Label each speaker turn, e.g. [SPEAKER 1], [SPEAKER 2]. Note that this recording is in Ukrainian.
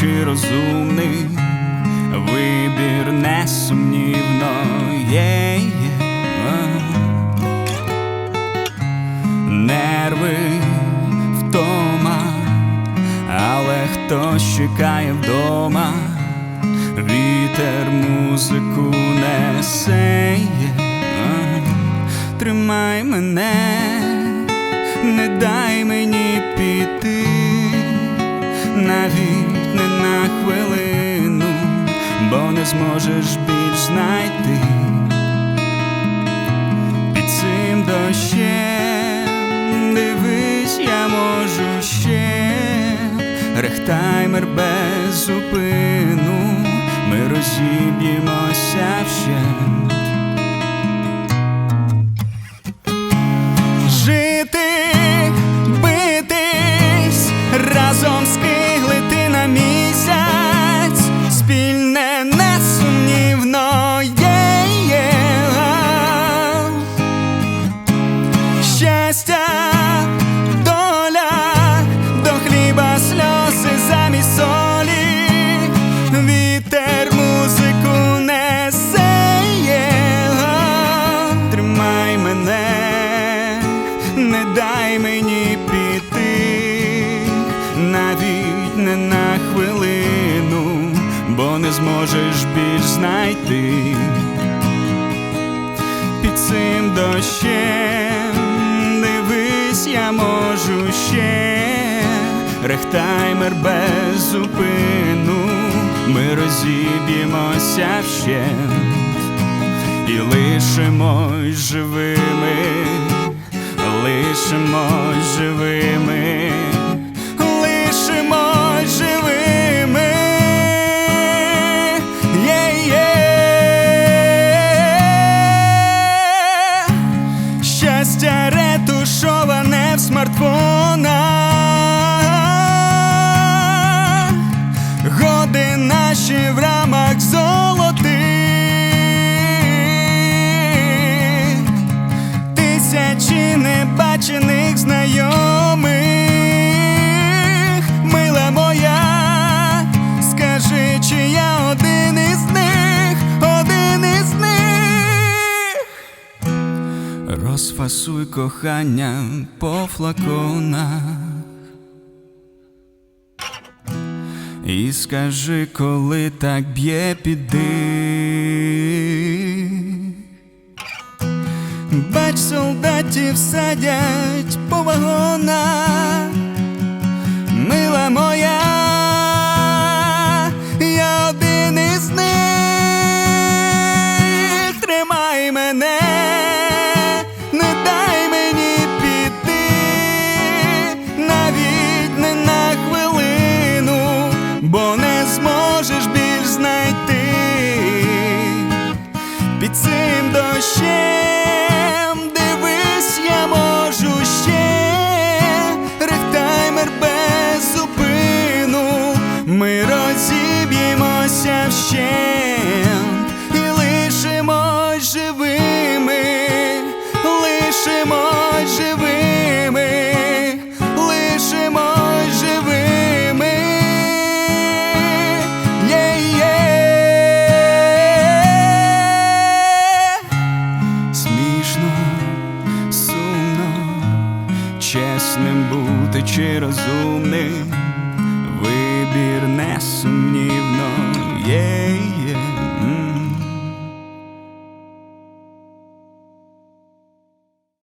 [SPEAKER 1] чи розумний, вибір несумнівно є. Нерви втома, але хтось чекає вдома, вітер музику несе. Тримай мене, не дай мені піти, навіть на хвилину, бо не зможеш більш знайти. Під цим дощем, дивись, я можу ще. Рехтаймер без зупину, ми розіб'ємося навіть не на хвилину, бо не зможеш більш знайти. Під цим дощем, дивись, я можу ще. Рехтаймер без зупину, ми розіб'ємося вщент і лишимось живими, лишимось живими, Щастя ретушоване в смартфонах, годи наші в Розфасуй кохання по флаконах І скажи, коли так б'є піди. Бач, солдатів садять по вагонах, цим дощем, дивись, я можу ще. Рехтаймер без зупину, ми чесним бути чи розумним, вибір несумнівно є.